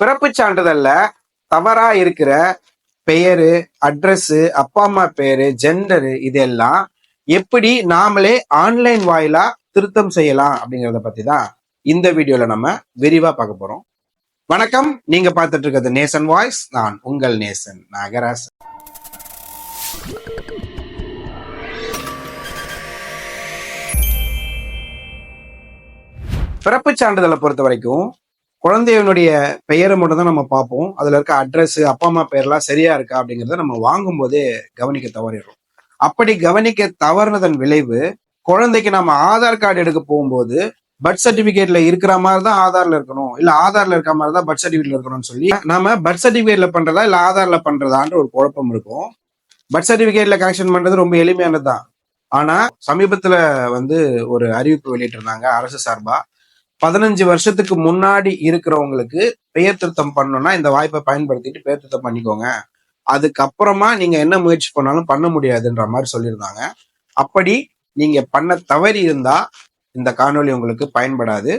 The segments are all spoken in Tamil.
பிறப்பு சான்றிதழ்ல தவறா இருக்கிற பெயரு அட்ரஸ் அப்பா அம்மா பேரு ஜெண்டரு இதெல்லாம் எப்படி நாமளே ஆன்லைன் வாயிலா திருத்தம் செய்யலாம் அப்படிங்கறத பத்தி தான் இந்த வீடியோல நம்ம விரிவா பார்க்க போறோம். வணக்கம். நீங்க பார்த்துட்டு இருக்கிறது நேசன் வாய்ஸ். நான் உங்கள் நேசன் நாகராசன் பிறப்புச் சான்றிதழை பொறுத்த வரைக்கும் குழந்தையனுடைய பெயரை மட்டும் தான் நம்ம பார்ப்போம். அதுல இருக்க அட்ரஸ் அப்பா அம்மா பேர்லாம் சரியா இருக்கா அப்படிங்கறத நம்ம வாங்கும் போதே கவனிக்க தவறிடுறோம். அப்படி கவனிக்க தவறுனதன் விளைவு குழந்தைக்கு நம்ம ஆதார் கார்டு எடுக்க போகும்போது பர்த் சர்டிபிகேட்ல இருக்கிற மாதிரி தான் ஆதார்ல இருக்கணும். இல்ல ஆதார்ல இருக்க மாதிரி தான் பர்த் சர்டிபிகேட்ல இருக்கணும்னு சொல்லி நம்ம பர்த் சர்டிபிகேட்ல பண்றதா இல்ல ஆதார்ல பண்றதான்ற ஒரு குழப்பம் இருக்கும். பர்த் சர்டிபிகேட்ல கனெக்ஷன் பண்றது ரொம்ப எளிமையானது தான் ஆனா சமீபத்துல வந்து ஒரு அறிவிப்பு வெளியிட்டிருந்தாங்க அரசு சார்பா. பதினஞ்சு வருஷத்துக்கு முன்னாடி இருக்கிறவங்களுக்கு பெயர் திருத்தம் பண்ணணும்னா இந்த வாய்ப்பை பயன்படுத்திட்டு பெயர் திருத்தம் பண்ணிக்கோங்க. அதுக்கப்புறமா நீங்க என்ன முயற்சி பண்ணாலும் பண்ண முடியாதுன்ற மாதிரி சொல்லியிருந்தாங்க. அப்படி நீங்க பண்ண தவறி இருந்தா இந்த காணொளி உங்களுக்கு பயன்படாது.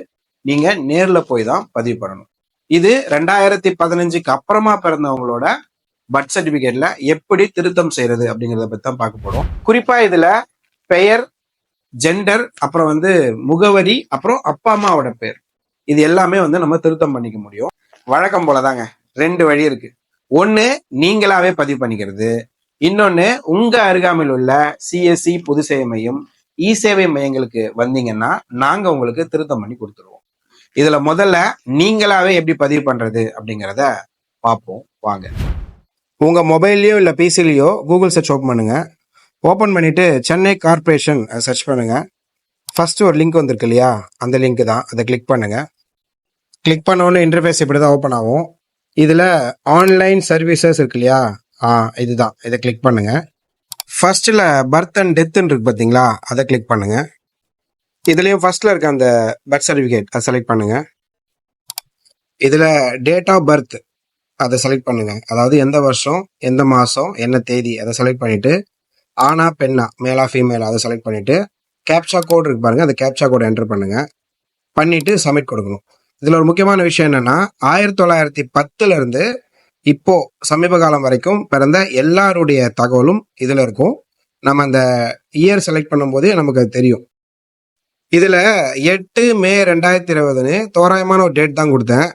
நீங்க நேர்ல போய் தான் பதிவு பண்ணணும். இது ரெண்டாயிரத்தி பதினஞ்சுக்கு அப்புறமா பிறந்தவங்களோட பர்த் சர்டிபிகேட்ல எப்படி திருத்தம் செய்யறது அப்படிங்கறத பத்தி தான் பார்க்க போறோம். குறிப்பா இதுல பெயர் ஜெண்டர் அப்புறம் வந்து முகவரி அப்புறம் அப்பா அம்மாவோட பேர். இது எல்லாமே வந்து நம்ம திருத்தம் பண்ணிக்க முடியும். வழக்கம் போலதாங்க. ரெண்டு வழி இருக்கு. ஒன்று நீங்களாவே பதிவு பண்ணிக்கிறது. இன்னொன்னு உங்க அருகாமையில் உள்ள சிஎஸ்சி பொது சேவை மையம் இ சேவை மையங்களுக்கு வந்தீங்கன்னா நாங்க உங்களுக்கு திருத்தம் பண்ணி கொடுத்துருவோம். இதுல முதல்ல நீங்களாவே எப்படி பதிவு பண்றது அப்படிங்கிறத பார்ப்போம். வாங்க. உங்க மொபைல்லையோ இல்ல பிசிலையோ கூகுள் சர்ச் ஓப்பன் பண்ணுங்க. ஓப்பன் பண்ணிவிட்டு சென்னை கார்ப்பரேஷன் சர்ச் பண்ணுங்கள் ஃபஸ்ட்டு ஒரு லிங்க் வந்திருக்கு இல்லையா? அந்த லிங்க் தான். அதை கிளிக் பண்ணுங்கள் கிளிக் பண்ணோன்னு இன்டர்ஃபேஸ் இப்படி தான் ஓப்பன் ஆகும். இதில் ஆன்லைன் சர்வீசஸ் இருக்கு இல்லையா? ஆ இதுதான் இதை கிளிக் பண்ணுங்கள் ஃபஸ்ட்டில் பர்த் அண்ட் டெத்துன்னு இருக்கு பார்த்தீங்களா? அதை கிளிக் பண்ணுங்கள் இதுலேயும் ஃபர்ஸ்ட்டில் இருக்க அந்த பர்த் சர்டிஃபிகேட் அதை செலக்ட் பண்ணுங்கள் இதில் டேட் ஆஃப் பர்த் அதை செலக்ட் பண்ணுங்கள் அதாவது எந்த வருஷம் எந்த மாதம் என்ன தேதி அதை செலக்ட் பண்ணிவிட்டு ஆனா பெண்ணா மேலா ஃபீமேலா அதை செலக்ட் பண்ணிட்டு கேப்சா கோட் இருக்கு பாருங்க அந்த கேப்சா கோட் என்டர் பண்ணுங்க. பண்ணிட்டு சப்மிட் கொடுக்கணும். இதில் ஒரு முக்கியமான விஷயம் என்னென்னா ஆயிரத்தி தொள்ளாயிரத்தி பத்துலேருந்து இப்போ சமீப காலம் வரைக்கும் பிறந்த எல்லாருடைய தகவலும் இதில் இருக்கும். நம்ம அந்த இயர் செலக்ட் பண்ணும்போதே நமக்கு அது தெரியும். இதில் எட்டு மே ரெண்டாயிரத்தி இருபதுன்னு தோராயமான ஒரு டேட் தான் கொடுத்தேன்.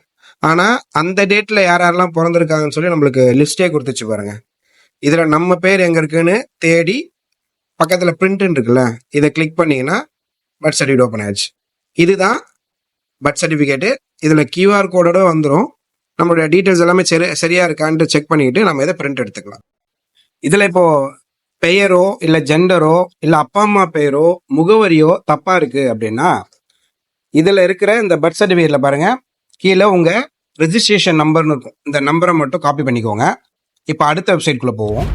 ஆனால் அந்த டேட்டில் யார் யாரெல்லாம் பிறந்திருக்காங்கன்னு சொல்லி நம்மளுக்கு லிஸ்ட்டே கொடுத்துச்சு பாருங்கள் இதுல நம்ம பேர் எங்க இருக்குன்னு தேடி பக்கத்துல பிரிண்ட்னு இருக்குல்ல இதை கிளிக் பண்ணீங்கன்னா பர்த் சர்டிஃபிகேட் ஓப்பன் ஆயிடுச்சு. இதுதான் பர்த் சர்டிஃபிகேட்டு இதுல கியூஆர் கோடோட வந்துடும் நம்மளுடைய டீட்டெயில்ஸ் எல்லாமே சரி சரியா இருக்கான்ட்டு செக் பண்ணிக்கிட்டு நம்ம இதை பிரிண்ட் எடுத்துக்கலாம். இதுல இப்போ பெயரோ இல்லை ஜெண்டரோ இல்லை அப்பா அம்மா பெயரோ முகவரியோ தப்பா இருக்கு அப்படின்னா இதுல இருக்கிற இந்த பர்த் சர்டிஃபிகேட்ல பாருங்க கீழே உங்க ரெஜிஸ்ட்ரேஷன் நம்பர்னு இருக்கும். இந்த நம்பரை மட்டும் காப்பி பண்ணிக்கோங்க. இப்போ அடுத்த வெப்சைட்குள்ளே போவோம்.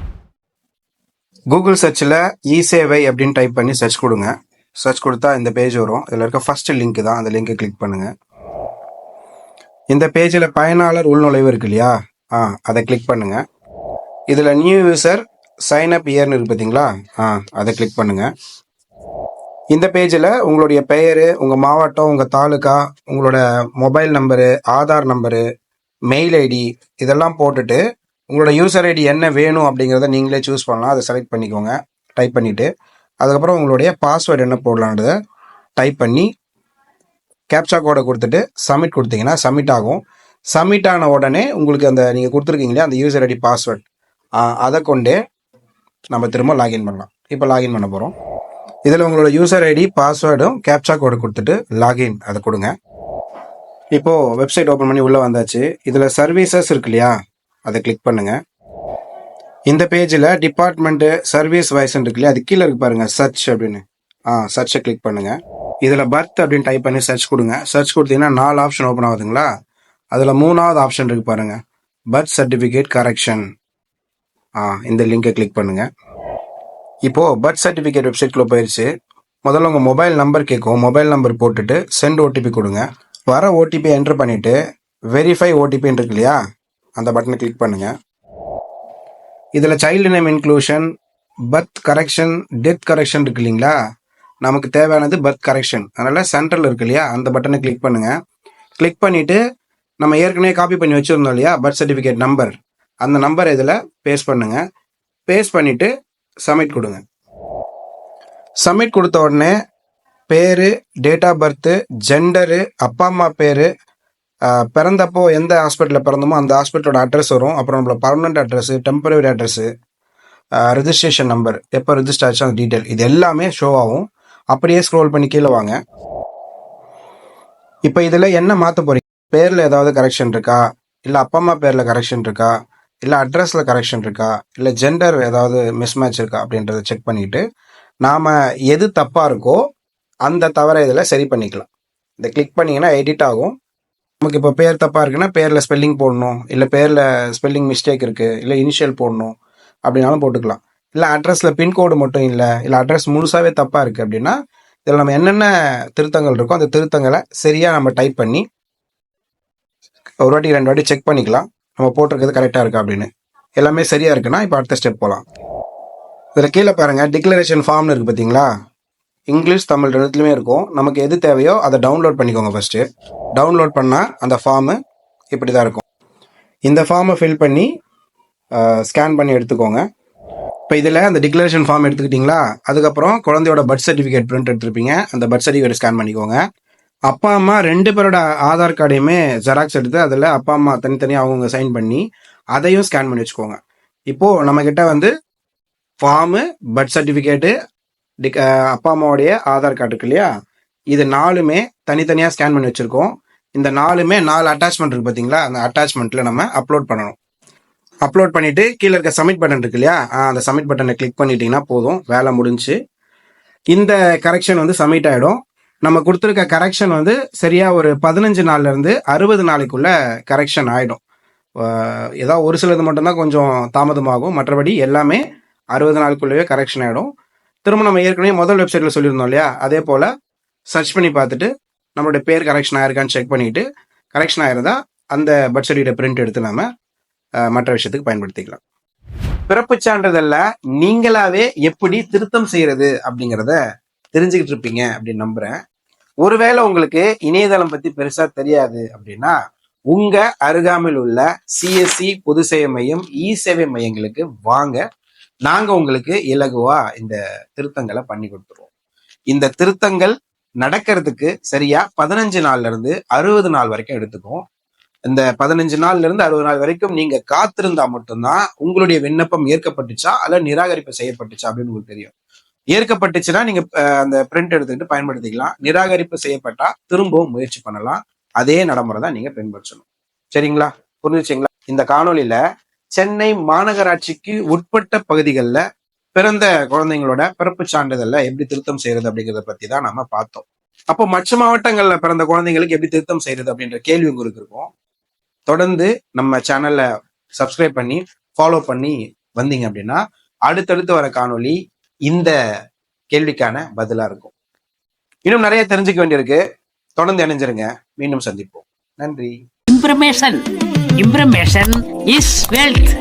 கூகுள் சர்ச்சில் இ சேவை அப்படின்னு டைப் பண்ணி சர்ச் கொடுங்க. சர்ச் கொடுத்தா இந்த பேஜ் வரும். இதில் இருக்க ஃபஸ்ட்டு லிங்க் தான். அந்த லிங்கை கிளிக் பண்ணுங்கள் இந்த பேஜில் பயனாளர் உள்நுழைவு இருக்கு இல்லையா? ஆ அதை கிளிக் பண்ணுங்கள் இதில் நியூ யூசர் சைன் அப் இயர்னு இருக்கு பார்த்தீங்களா ஆ அதை கிளிக் பண்ணுங்கள் இந்த பேஜில் உங்களுடைய பெயர் உங்கள் மாவட்டம் உங்கள் தாலுக்கா உங்களோட mobile number Aadhaar number mail ID இதெல்லாம் போட்டுட்டு உங்களோட யூசர் ஐடி என்ன வேணும் அப்படிங்கிறத நீங்களே சூஸ் பண்ணலாம். அதை செலக்ட் பண்ணிக்கோங்க. டைப் பண்ணிவிட்டு அதுக்கப்புறம் உங்களுடைய பாஸ்வேர்டு என்ன போடலான்றதை டைப் பண்ணி கேப்சா கோடை கொடுத்துட்டு சப்மிட் கொடுத்தீங்கன்னா சப்மிட் ஆகும். சப்மிட் ஆன உடனே உங்களுக்கு அந்த நீங்கள் கொடுத்துருக்கீங்களே அந்த யூசர் ஐடி பாஸ்வேர்ட் அதை கொண்டே நம்ம திரும்ப லாகின் பண்ணலாம். இப்போ லாகின் பண்ண போகிறோம் இதில் உங்களோட யூசர் ஐடி பாஸ்வேர்டும் கேப்சா கோடு கொடுத்துட்டு லாகின் அதை கொடுங்க. இப்போ வெப்சைட் ஓப்பன் பண்ணி உள்ளே வந்தாச்சு. இதில் சர்வீசஸ் இருக்கு இல்லையா அதை கிளிக் பண்ணுங்க. இந்த பேஜில் டிபார்ட்மெண்ட்டு சர்வீஸ் வைஸ்ன்னு இருக்கு இல்லையா அது கீழே இருக்கு பாருங்க சர்ச் அப்படின்னு. ஆ சர்ச்சை கிளிக் பண்ணுங்க. இதில் பர்த் அப்படின்னு டைப் பண்ணி சர்ச் கொடுங்க. சர்ச் கொடுத்தீங்கன்னா நாலு ஆப்ஷன் ஓப்பன் ஆகுதுங்களா? அதில் மூணாவது ஆப்ஷன் இருக்கு பாருங்க. பர்த் சர்டிஃபிகேட் கரெக்ஷன் ஆ இந்த லிங்கை கிளிக் பண்ணுங்க. இப்போ பர்த் சர்டிஃபிகேட் வெப்சைட்குள்ளே போயிருச்சு. முதல்ல உங்கள் மொபைல் நம்பர் கேட்கும் மொபைல் நம்பர் போட்டுட்டு சென்ட் ஓடிபி கொடுங்க. வர ஓடிபி என்டர் பண்ணிவிட்டு வெரிஃபை ஓடிபின்னு இருக்கு இல்லையா? அந்த பட்டனை கிளிக் பண்ணுங்க. இதில் child name inclusion birth correction death correction இருக்கு இல்லைங்களா? நமக்கு தேவையானது பர்த் கரெக்ஷன் அதனால் சென்ட்ரல் இருக்கு இல்லையா? அந்த பட்டனை கிளிக் பண்ணுங்கள் கிளிக் பண்ணிவிட்டு நம்ம ஏற்கனவே காப்பி பண்ணி வச்சிருந்தோம் இல்லையா? பர்த் சர்டிஃபிகேட் நம்பர் அந்த நம்பர் இதில் பேஸ்ட் பண்ணுங்கள் பேஸ்ட் பண்ணிவிட்டு சப்மிட் கொடுங்க. சப்மிட் கொடுத்த உடனே பேர் டேட் ஆஃப் பர்த்து ஜெண்டரு அப்பா அம்மா பேர் பிறந்தப்போ எந்த ஹாஸ்பிட்டலில் பிறந்தோமோ அந்த ஹாஸ்பிட்டலோட அட்ரஸ் வரும். அப்புறம் நம்மளோட permanent address temporary address registration number எப்போ ரெஜிஸ்டர் ஆச்சு அந்த டீட்டெயில் இது எல்லாமே ஷோ ஆகும். அப்படியே ஸ்க்ரோல் பண்ணி கீழே வாங்க. இப்போ இதில் என்ன மாற்ற போகிறீங்க பேரில் ஏதாவது கரெக்ஷன் இருக்கா? இல்லை அப்பா அம்மா பேரில் கரெக்ஷன் இருக்கா? இல்லை அட்ரஸில் கரெக்ஷன் இருக்கா? இல்லை ஜெண்டர் ஏதாவது மிஸ்மேட்ச் இருக்கா? அப்படின்றத செக் பண்ணிட்டு நாம் எது தப்பாக இருக்கோ அந்த தவறை இதில் சரி பண்ணிக்கலாம். இந்த கிளிக் பண்ணிங்கன்னா எடிட் ஆகும். நமக்கு இப்போ பேர் தப்பாக இருக்குன்னா பேரில் ஸ்பெல்லிங் போடணும். இல்லை பேரில் ஸ்பெல்லிங் மிஸ்டேக் இருக்குது இல்லை இனிஷியல் போடணும். அப்படின்னாலும் போட்டுக்கலாம். இல்லை அட்ரஸில் பின்கோடு மட்டும் இல்லை இல்லை அட்ரஸ் முழுசாகவே தப்பாக இருக்குது அப்படின்னா இதில் நம்ம என்னென்ன திருத்தங்கள் இருக்கோ அந்த திருத்தங்களை சரியாக நம்ம டைப் பண்ணி ஒரு வாட்டி ரெண்டு வாட்டி செக் பண்ணிக்கலாம். நம்ம போட்டிருக்கிறது கரெக்டாக இருக்கா அப்படின்னு. எல்லாமே சரியாக இருக்குன்னா இப்போ அடுத்த ஸ்டெப் போகலாம் இதில் கீழே பாருங்கள் டிக்ளரேஷன் ஃபார்ம்னு இருக்குது பார்த்தீங்களா இங்கிலீஷ் தமிழ் ரெண்டுத்துலையுமே இருக்கும். நமக்கு எது தேவையோ அதை டவுன்லோட் பண்ணிக்கோங்க ஃபஸ்ட்டு டவுன்லோட் பண்ணால் அந்த ஃபார்மு இப்படி தான் இருக்கும். இந்த ஃபார்மை ஃபில் பண்ணி ஸ்கேன் பண்ணி எடுத்துக்கோங்க. இப்போ இதில் அந்த டிக்ளரேஷன் ஃபார்ம் எடுத்துக்கிட்டிங்களா? அதுக்கப்புறம் குழந்தையோட பர்த் சர்டிஃபிகேட் பிரிண்ட் எடுத்துருப்பீங்க. அந்த பர்த் சர்டிஃபிகேட் ஸ்கேன் பண்ணிக்கோங்க. அப்பா அம்மா ரெண்டு பேரோட ஆதார் கார்டையுமே ஜெராக்ஸ் எடுத்து அதில் அப்பா அம்மா தனித்தனியாக அவங்கவுங்க சைன் பண்ணி அதையும் ஸ்கேன் பண்ணி வச்சுக்கோங்க. இப்போது நம்மக்கிட்ட வந்து ஃபார்மு பர்த் சர்டிஃபிகேட்டு அப்பா அம்மாவுடைய ஆதார் கார்டு இருக்கு இல்லையா? இது நாலுமே தனித்தனியாக ஸ்கேன் பண்ணி வச்சுருக்கோம். இந்த நாலுமே நாலு அட்டாச்மெண்ட் இருக்குது பார்த்தீங்களா அந்த அட்டாச்மெண்ட்டில் நம்ம அப்லோட் பண்ணணும். அப்லோட் பண்ணிவிட்டு கீழே இருக்க சப்மிட் பட்டன் இருக்கு இல்லையா? அந்த சப்மிட் பட்டனை கிளிக் பண்ணிட்டீங்கன்னா போதும். வேலை முடிஞ்சு. இந்த கரெக்ஷன் வந்து சப்மிட் ஆகிடும் நம்ம கொடுத்துருக்க கரெக்ஷன் வந்து சரியாக ஒரு பதினஞ்சு நாள்ல இருந்து அறுபது நாளைக்குள்ள கரெக்ஷன் ஆகிடும் ஏதாவது ஒரு சிலது மட்டும்தான் கொஞ்சம் தாமதமாகும். மற்றபடி எல்லாமே அறுபது நாளுக்குள்ளேயே கரெக்ஷன் ஆகிடும் திரும்ப நம்ம ஏற்கனவே முதல் வெப்சைட்டில் சொல்லியிருந்தோம் இல்லையா? அதே போல் சர்ச் பண்ணி பார்த்துட்டு நம்மளுடைய பேர் கரெக்ஷன் ஆயிருக்கான்னு செக் பண்ணிட்டு கரெக்ஷன் ஆயிருந்தா அந்த பர்த் சர்டிஃபிகேட் பிரிண்ட் எடுத்து நம்ம மற்ற விஷயத்துக்கு பயன்படுத்திக்கலாம். பிறப்புச் சான்றிதழ்ல நீங்களாவே எப்படி திருத்தம் செய்யறது அப்படிங்கிறத தெரிஞ்சுக்கிட்டு இருப்பீங்க அப்படின்னு நம்புறேன். ஒருவேளை உங்களுக்கு இணையதளம் பத்தி பெருசா தெரியாது அப்படின்னா உங்க அருகாமையில் உள்ள சிஎஸ்சி பொது சேவை மையம் இ சேவை மையங்களுக்கு வாங்க. நாங்க உங்களுக்கு இலகுவா இந்த திருத்தங்களை பண்ணி கொடுத்துருவோம். இந்த திருத்தங்கள் நடக்கிறதுக்கு சரியா பதினஞ்சு நாள்ல இருந்து அறுபது நாள் வரைக்கும் எடுத்துக்கும் இந்த பதினஞ்சு நாள்ல இருந்து அறுபது நாள் வரைக்கும் நீங்க காத்திருந்தா மட்டும்தான் உங்களுடைய விண்ணப்பம் ஏற்கப்பட்டுச்சா அல்ல நிராகரிப்பு செய்யப்பட்டுச்சா அப்படின்னு உங்களுக்கு தெரியும். ஏற்கப்பட்டுச்சுன்னா நீங்க அந்த பிரிண்ட் எடுத்துக்கிட்டு பயன்படுத்திக்கலாம். நிராகரிப்பு செய்யப்பட்டா திரும்பவும் முயற்சி பண்ணலாம். அதே நடைமுறை தான் நீங்க பின்பற்றணும். சரிங்களா? புரிஞ்சுச்சிங்களா? இந்த காணொலியில சென்னை மாநகராட்சிக்கு உட்பட்ட பகுதிகளில் பிறந்த குழந்தைங்களோட பிறப்பு சான்றிதழ்ல எப்படி திருத்தம் செய்யறது அப்படிங்கிறத பத்தி தான் நம்ம பார்த்தோம். அப்போ மற்ற மாவட்டங்கள்ல பிறந்த குழந்தைங்களுக்கு எப்படி திருத்தம் செய்யறது அப்படின்ற கேள்வி உங்களுக்கு இருக்கும். தொடர்ந்து நம்ம சேனல்ல சப்ஸ்கிரைப் பண்ணி ஃபாலோ பண்ணி வந்தீங்க அப்படின்னா அடுத்தடுத்து வர காணொலி இந்த கேள்விக்கான பதிலா இருக்கும். இன்னும் நிறைய தெரிஞ்சுக்க வேண்டியிருக்கு. தொடர்ந்து இணைஞ்சிருங்க. மீண்டும் சந்திப்போம். நன்றி. ഇംപ്രമേഷൻ ഇംപ്രമേഷൻ ഈസ് വെൽത്ത്